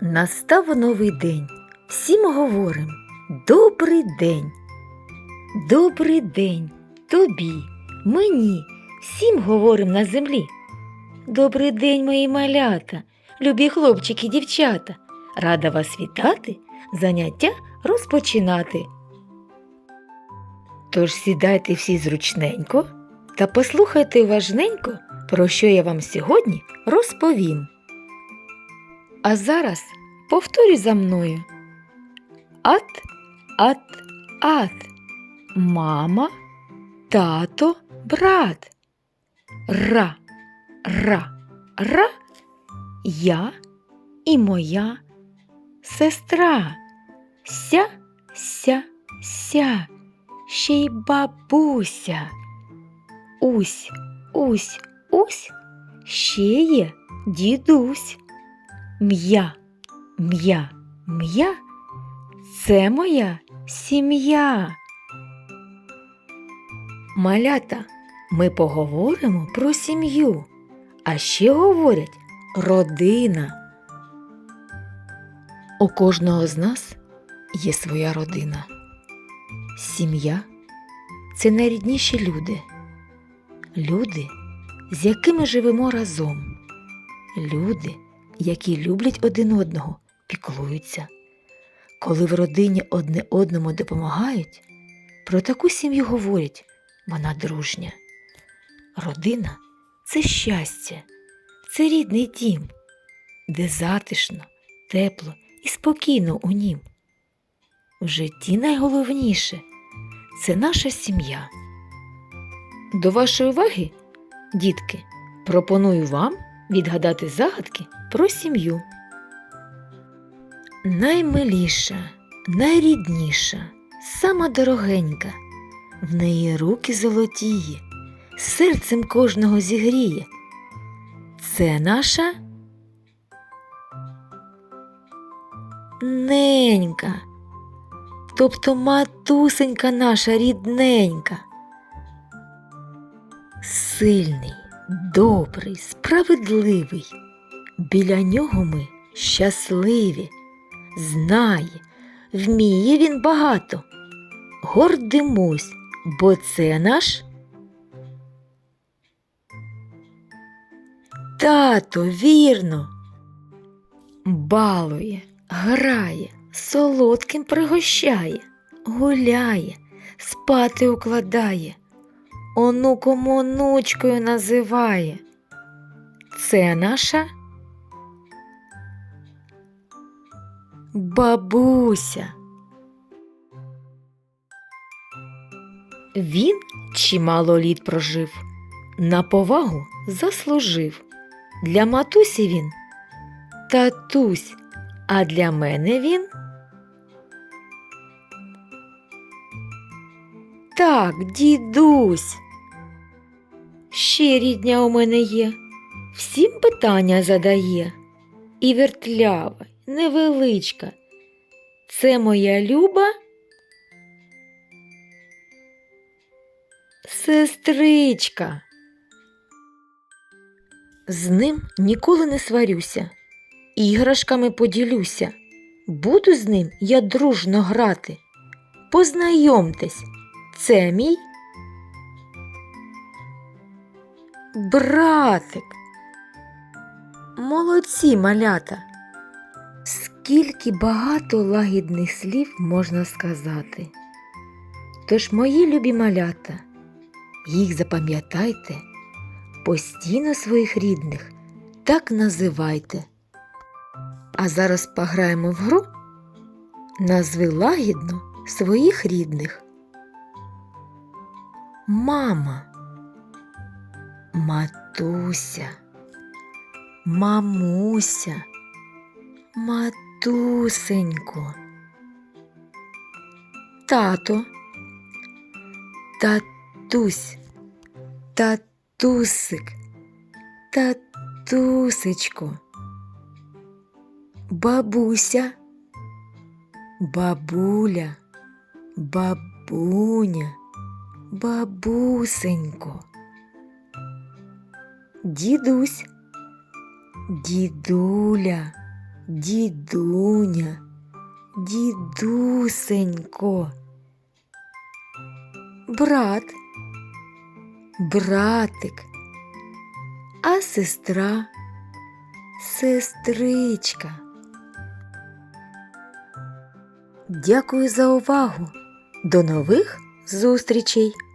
Настав новий день. Всім говорим Добрий день. Добрий день тобі, мені, всім говорим на землі. Добрий день, мої малята, любі хлопчики і дівчата. Рада вас вітати, заняття розпочинати. Тож сідайте всі зручненько та послухайте уважненько, про що я вам сьогодні розповім. А зараз повторюй за мною. Ат, ат, ат. Мама, тато, брат. Ра, ра, ра. Я і моя сестра. Ся, ся, ся. Ще й бабуся. Усь, усь, усь. Ще є дідусь. М'я, м'я, м'я це моя сім'я. Малята, ми поговоримо про сім'ю, а ще говорять родина. У кожного з нас є своя родина. Сім'я це найрідніші люди. Люди, з якими живемо разом. Люди, які люблять один одного, піклуються. Коли в родині одне одному допомагають, про таку сім'ю говорять вона дружня. Родина це щастя, це рідний дім, де затишно, тепло і спокійно у нім. В житті найголовніше це наша сім'я. До вашої уваги, дітки, пропоную вам відгадати загадки про сім'ю. Наймиліша, найрідніша, сама дорогенька, в неї руки золотіє, серцем кожного зігріє. Це наша ненька, тобто матусенька наша рідненька. Сильний, добрий, справедливий. Біля нього ми щасливі. Знає, вміє він багато. Гордимось, бо це наш. Тато, вірно. Балує, грає, солодким пригощає, гуляє, спати укладає, онуком онучкою називає. Це наша бабуся. Він чимало літ прожив, на повагу заслужив. Для матусі він татусь, а для мене він. Так, дідусь. Ще рідня у мене є, всім питання задає. І вертлява, невеличка. Це моя люба сестричка. З ним ніколи не сварюся, іграшками поділюся. Буду з ним я дружно грати. Познайомтесь, це мій братик. Молодці малята. Скільки багато лагідних слів можна сказати. Тож, мої любі малята, їх запам'ятайте, постійно своїх рідних так називайте. А зараз пограємо в гру назви лагідно своїх рідних. Мама, матуся, мамуся, матусенько, тато, татусь, татусик, татусечко, бабуся, бабуля, бабуня, бабусенько, дідусь, дідуля, дідуня, дідусенько. Брат, братик, а сестра, сестричка. Дякую за увагу. До нових зустрічей!